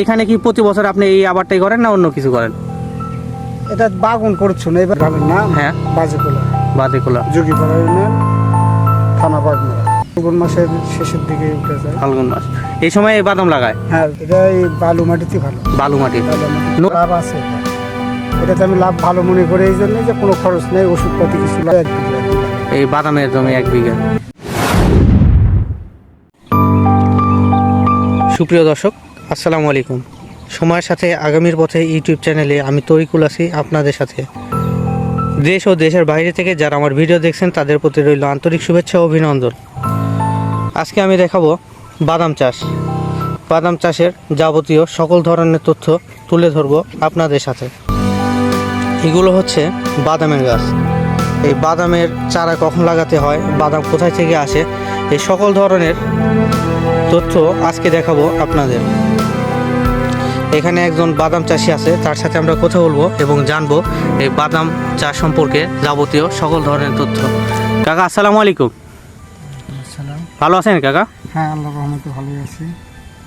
এখানে কি প্রতি বছর আপনি এই আবারটাই করেন না অন্য কিছু করেন? এটা বাগুন করছ না এবার গ্রামের নাম হ্যাঁ। বাজেকোলা। বাদিকুলা যোগীপাড়া ইউনিয়ন থানা বাগমারা ফাল্গুন মাসের শেষের দিকে উঠে যায়। ফাল্গুন মাস। এই সময় এই বাদাম লাগায়? হ্যাঁ এটা এই বালু মাটিতে ভালো। বালু মাটি। লাভ আছে এটাতে আমি লাভ ভালো মনে করে এই জন্য যে কোনো খরচ নেই ওষুধপাতি কিছু লাগে। এই বাদামের জমি এক বিঘা। সুপ্রিয় দর্শক আসসালামু আলাইকুম। সময়ের সাথে আগামীর পথে ইউটিউব চ্যানেলে আমি তরিকুল আছি আপনাদের সাথে। দেশ ও দেশের বাইরে থেকে যারা আমার ভিডিও দেখছেন, তাদের প্রতি রইল আন্তরিক শুভেচ্ছা ও অভিনন্দন। আজকে আমি দেখাবো বাদাম চাষ। বাদাম চাষের যাবতীয় সকল ধরনের তথ্য তুলে ধরবো আপনাদের সাথে। এগুলো হচ্ছে বাদামের গাছ। এই বাদামের চারা কখন লাগাতে হয়, বাদাম কোথায় থেকে আসে, এই সকল ধরনের তথ্য আজকে দেখাবো আপনাদের। এখানে একজন বাদাম চাষি আছে তার সাথে আমরা কথা বলব এবং জানব এই বাদাম চাষ সম্পর্কে যাবতীয় সকল ধরনের তথ্য। কাকা আসসালামু আলাইকুম। ভালো আছেন কাকা? হ্যাঁ আল্লাহ রহমতে ভালোই আছি।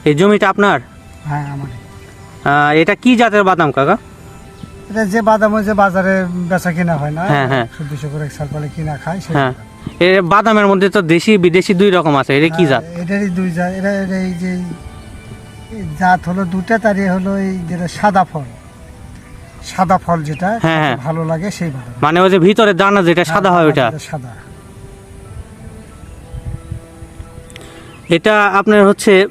এই জমিটা আপনার? হ্যাঁ আমার এটা কি জাতের বাদাম কাকা? এটা যে বাদাম যে বাজারে বেচা কিনা হয় না হ্যাঁ, হ্যাঁ। করে সাল কিনা খায় হ্যাঁ। এর বাদামের মধ্যে তো দেশি বিদেশি দুই রকম আছে এটা কি জাত? হ্যাঁ, এটারই দুই জাত। এটা এই যে জাত হলো দুটা তার এ হলো এই যেটা সাদা ফল। সাদা ফল যেটা হ্যাঁ, হ্যাঁ। ভালো লাগে সেই ভালো মানে ওই যে ভিতরে দানা যেটা সাদা হয় ওটা সাদা। এটা আপনার হচ্ছে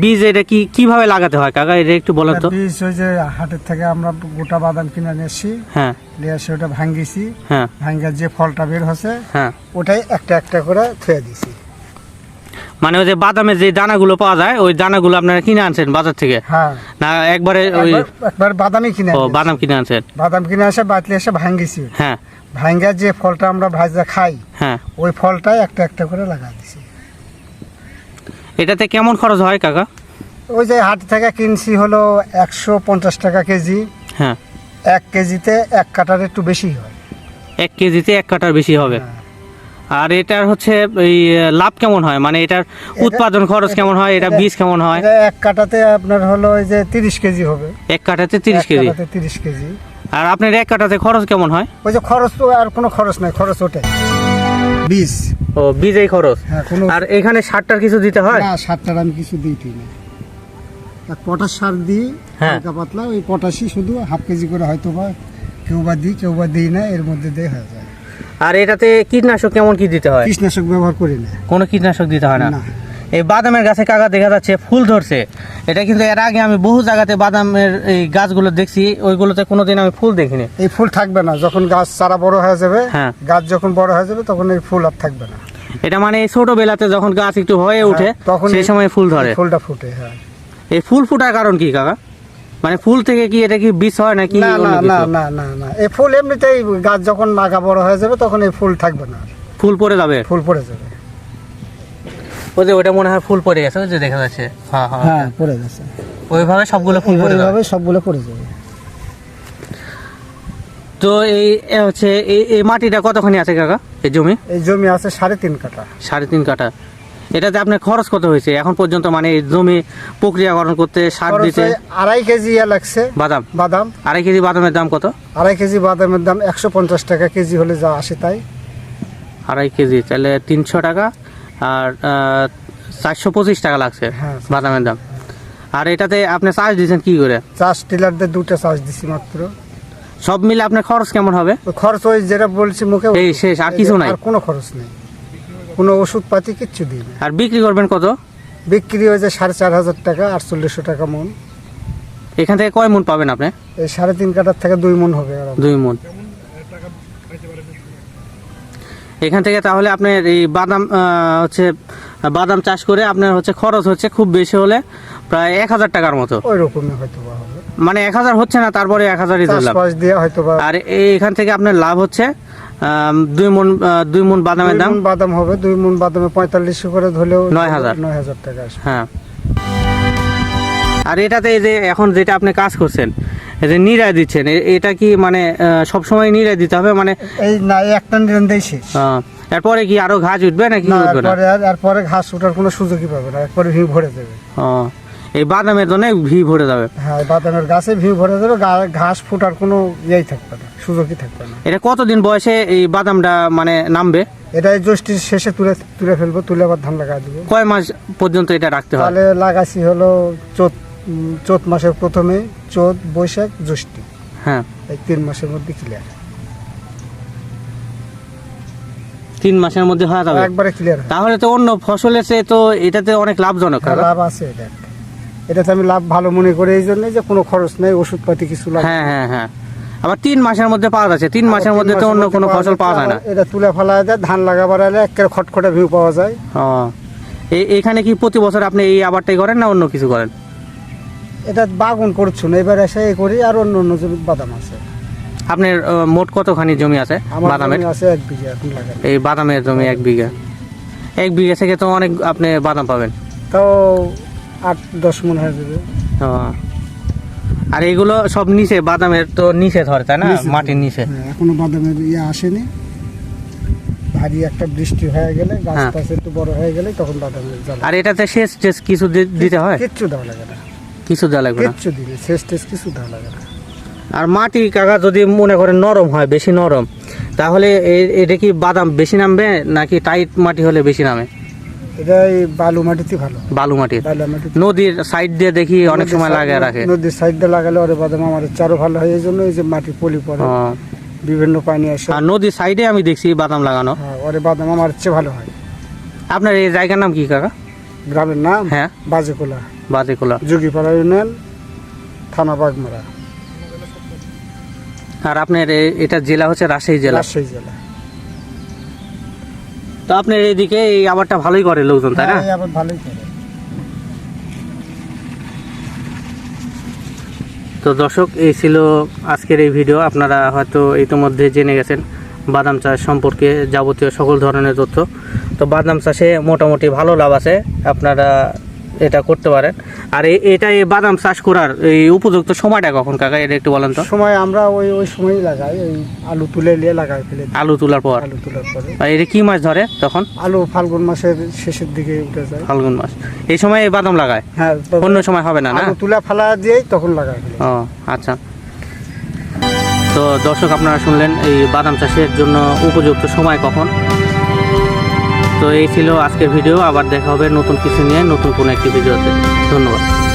বীজ এটা কি কীভাবে লাগাতে হয়? কাকা এটা একটু বলেন তো। বীজ ওই যে হাটের থেকে আমরা গোটা বাদাম কিনে নিয়ে এসছি হ্যাঁ। নিয়ে এসে ওটা ভাঙ্গিছি। হ্যাঁ। ভাঙ্গার যে ফলটা বের হচ্ছে হ্যাঁ। ওটাই একটা একটা করে থুয়ে দিছি। মানে ওই যে বাদামের যে দানাগুলো পাওয়া যায় ওই দানাগুলো আপনারা কিনে আনছেন বাজার থেকে? হ্যাঁ। না একবারে ওই একবার- বাদামই কিনে ও বাদাম কিনে আনছেন। বাদাম কিনে এসে বাতলে এসে ভাঙ্গিছি। হ্যাঁ। ভাঙ্গার যে ফলটা আমরা ভাজা খাই হ্যাঁ। ওই ফলটাই একটা একটা করে লাগা দিছি। এটাতে কেমন খরচ হয় কাকা? ওই যে হাট থেকে কিনছি হলো একশো পঞ্চাশ টাকা কেজি। হ্যাঁ। এক কেজিতে এক কাটার একটু বেশি হয়। এক কেজিতে এক কাটার বেশি হবে। হ্যাঁ। আর এটার হচ্ছে এই লাভ কেমন হয়? মানে এটার উৎপাদন খরচ কেমন হয়? এটা বীজ কেমন হয়? এটা এক কাটাতে আপনার হলো ওই যে তিরিশ কেজি হবে। এক কাটাতে তিরিশ কেজি? তিরিশ কেজি। আর আপনার এক কাটাতে খরচ কেমন হয়? ওই যে খরচ তো আর কোনো খরচ নাই খরচ ওটাই। বীজ। ও বীজেই খরচ। হ্যাঁ কোনো আর এখানে সারটার কিছু দিতে হয়? না সারটার আমি কিছু দিই না আর পটাশ সার দিই হ্যাঁ। হালকা পাতলা ওই পটাশই শুধু হাফ কেজি করে হয়তো বা কেউ বা দিই কেউ বা দিই না এর মধ্যে দিয়ে হয়ে যায়। আর এটাতে কীটনাশক কেমন কি দিতে হয়? কীটনাশক ব্যবহার করি না। কোনো কীটনাশক দিতে হয় না? না। এই বাদামের গাছে কাকা দেখা যাচ্ছে ফুল ধরছে। এটা কিন্তু এর আগে আমি বহু জায়গাতে বাদামের এই গাছগুলো দেখছি ওইগুলোতে কোনোদিন আমি ফুল দেখিনি। এই ফুল থাকবে না যখন গাছ চারা বড় হয়ে যাবে হ্যাঁ। গাছ যখন বড় হয়ে যাবে তখন এই ফুল আর থাকবে না। এটা মানে এই ছোটবেলাতে যখন গাছ একটু হয়ে ওঠে হ্যাঁ, তখন সেই সময় ফুল ধরে। ফুলটা ফুটে হ্যাঁ। এই ফুল ফুটার কারণ কি কাকা? মানে ফুল থেকে কি এটা কি বীজ হয় নাকি না না না না না না। এই ফুল এমনিতেই গাছ যখন মাগা বড় হয়ে যাবে তখন এই ফুল থাকবে না। ফুল পড়ে যাবে? ফুল পড়ে যাবে। যে ওটা মনে হয় ফুল পড়ে গেছে ওই যে দেখা যাচ্ছে। হ্যাঁ হ্যাঁ হ্যাঁ। পড়ে যাচ্ছে ওইভাবে সবগুলো ফুল পড়ে যাবে। সবগুলো পড়ে যাবে। তো এই হচ্ছে এই এই মাটিটা কতখানি আছে কাকা? এই জমি? এই জমি আছে সাড়ে তিন কাঠা। সাড়ে তিন কাঠা। এটাতে আপনার খরচ কত হয়েছে? এখন পর্যন্ত মানে এই জমি প্রক্রিয়াকরণ করতে সার দিতে আড়াই কেজি ইয়া লাগছে। বাদাম? বাদাম। আড়াই কেজি বাদামের দাম কত? আড়াই কেজি বাদামের দাম একশো পঞ্চাশ টাকা কেজি হলে যা আসে তাই। আড়াই কেজি তাহলে তিনশো টাকা। আর চারশো পঁচিশ টাকা লাগছে হ্যাঁ। বাদামের দাম। আর এটাতে আপনি চার্জ দিয়েছেন কি করে? চাষ টিলারদের দুটো চার্জ দিছি মাত্র। সব মিলে আপনার খরচ কেমন হবে? খরচ ওই যেটা বলছি মুখে এই শেষ, আর কিছু নাই? আর কোনো খরচ নেই। কোনো ওষুধ পাতি কিচ্ছু দিই আর বিক্রি করবেন কত? বিক্রি হয়েছে সাড়ে চার হাজার টাকা আটচল্লিশশো টাকা মন। এখান থেকে কয় মন পাবেন আপনি? এই সাড়ে তিন কাটার থেকে দুই মন হবে। দুই মন। এখান থেকে তাহলে আপনার এই বাদাম হচ্ছে বাদাম চাষ করে আপনার হচ্ছে খরচ হচ্ছে খুব বেশি হলে প্রায় এক হাজার টাকার মতো। ওই হয়তো মানে এক হাজার হচ্ছে না তারপরে এক হাজারই ধরলাম আর এখান থেকে আপনার লাভ হচ্ছে দুই মন দুই মন বাদামের দাম। বাদাম হবে দুই মন বাদামে পঁয়তাল্লিশশো করে ধরলেও নয় হাজার। নয় হাজার টাকা হ্যাঁ। আর এটাতে এই যে এখন যেটা আপনি কাজ করছেন যে নিরায় দিচ্ছেন এটা কি মানে সব সময় নিরায় দিতে হবে? মানে এই না একটা নিরন দেই শেষ। এরপরে কি আরও ঘাস উঠবে নাকি না উঠবে না? এরপরে এরপরে ঘাস ওঠার কোনো সুযোগই পাবে না এরপরে ভিড় ভরে দেবে। এই বাদামের জন্য ভি ভরে যাবে। হ্যাঁ বাদামের গাছে ভিউ ভরে দেবে ঘাস ফুটার কোনো ইয়েই থাকবে না সুযোগই থাকবে না। এটা কতদিন বয়সে এই বাদামটা মানে নামবে? এটা জ্যৈষ্ঠীর শেষে তুলে তুলে ফেলব তুলে আবার ধান লাগা দেবো। কয় মাস পর্যন্ত এটা রাখতে হবে তাহলে লাগাছি হলো উম, চোত মাসের প্রথমে চোত বৈশাখ জ্যৈষ্ঠী। হ্যাঁ। এই তিন মাসের মধ্যে ক্লিয়ার তিন মাসের মধ্যে হয়ে যাবে? একবারে ক্লিয়ার তাহলে তো অন্য ফসলের চেয়ে তো এটাতে অনেক লাভজনক কাকা। লাভ আছে এটা এটাতে আমি লাভ ভালো মনে করি এই জন্য যে কোনো খরচ নেই ওষুধপাতি কিছু লাগে হ্যাঁ হ্যাঁ হ্যাঁ। আবার তিন মাসের মধ্যে পাওয়া যাচ্ছে। তিন মাসের মধ্যে তো অন্য কোনো ফসল পাওয়া যায় না। এটা তুলে ফেলা যায় ধান লাগাবার আলে একেবারে খটখটে ভিউ পাওয়া যায়। হ্যাঁ এই- এইখানে কি প্রতি বছর আপনি এই আবারটাই করেন না অন্য কিছু করেন? এটা বাগুন করছ না এবার এসে এই করি আর অন্য অন্য জমি বাদাম আছে। আপনার আহ, মোট কতখানি জমি আছে আমার বাদামের? জমি আছে এক বিঘা এখন লাগাই। এই বাদামের জমি এক বিঘা। এক বিঘা থেকে তো অনেক আপনি বাদাম পাবেন। তাও আট দশ মন হয়ে যাবে। ও। আর এগুলো সব নিচে বাদামের তো নিচে ধরে তাই না? নিচে মাটির নিচে। হ্যাঁ, এখনও বাদামের ইয়ে আসেনি। ভারী একটা বৃষ্টি হয়ে গেলে গাছ হ্যাঁ। টাছ একটু বড় হয়ে গেলে তখন বাদামের জ্বালা। আর এটাতে শেষ টেস কিছু দি- দিতে হয়? কিচ্ছু দেওয়া লাগে না। কিছু দেওয়া লাগবে না। কিচ্ছু দিলে শেষ টেস কিছু দেওয়া লাগে না। আর মাটি কাকা যদি মনে করেন নরম হয় বেশি নরম তাহলে এটা কি বাদাম বেশি নামবে নাকি টাইট মাটি হলে বেশি নামে? এটা এই বালু মাটিতে ভালো। বালু মাটিতে। নদীর সাইড দিয়ে দেখি অনেক সময় লাগে রাখে। নদীর সাইডে লাগালে ওরে বাদাম আমার চারো ভালো হয় এই জন্য এই যে মাটি পলি পড়ে। বিভিন্ন পানি আসে। আর নদীর সাইডে আমি দেখছি বাদাম লাগানো। হ্যাঁ ওরে বাদাম আমার চেয়ে ভালো হয়। আপনার এই জায়গার নাম কি কাকা? গ্রামের নাম হ্যাঁ। বাজেকোলা। বাদিকুলা যোগীপাড়া ইউনিয়ন থানা বাগমারা। আর আপনার এটা জেলা হচ্ছে রাজশাহী জেলা? রাজশাহী জেলা। তো আপনার এইদিকে এই আবারটা ভালোই করে লোকজন তাই না? হ্যাঁ, আবার ভালোই করে। তো দর্শক এই ছিল আজকের এই ভিডিও। আপনারা হয়তো ইতিমধ্যে জেনে গেছেন বাদাম চাষ সম্পর্কে যাবতীয় সকল ধরনের তথ্য। তো বাদাম চাষে মোটামুটি ভালো লাভ আছে আপনারা এটা করতে পারেন। আর এই- এটা এই বাদাম চাষ করার এই উপযুক্ত সময়টা কখন কাকা এটা একটু বলেন তো। সময় আমরা ওই ওই সময়ই লাগাই ওই আলু তুলে নিয়ে লাগাই ফেলে আলু তোলার পর? আলু তোলার পরে। আর এটা কি মাছ ধরে তখন? আলু ফাল্গুন মাসের শেষের দিকে উঠে যায়। ফাল্গুন মাস। এই সময় এই বাদাম লাগায়? হ্যাঁ অন্য সময় হবে না না? তুলা ফালা দিয়েই তখন ফেলে। ও আচ্ছা। তো দর্শক আপনারা শুনলেন এই বাদাম চাষের জন্য উপযুক্ত সময় কখন? তো এই ছিল আজকের ভিডিও, আবার দেখা হবে নতুন কিছু নিয়ে, নতুন কোনো একটি ভিডিওতে। ধন্যবাদ।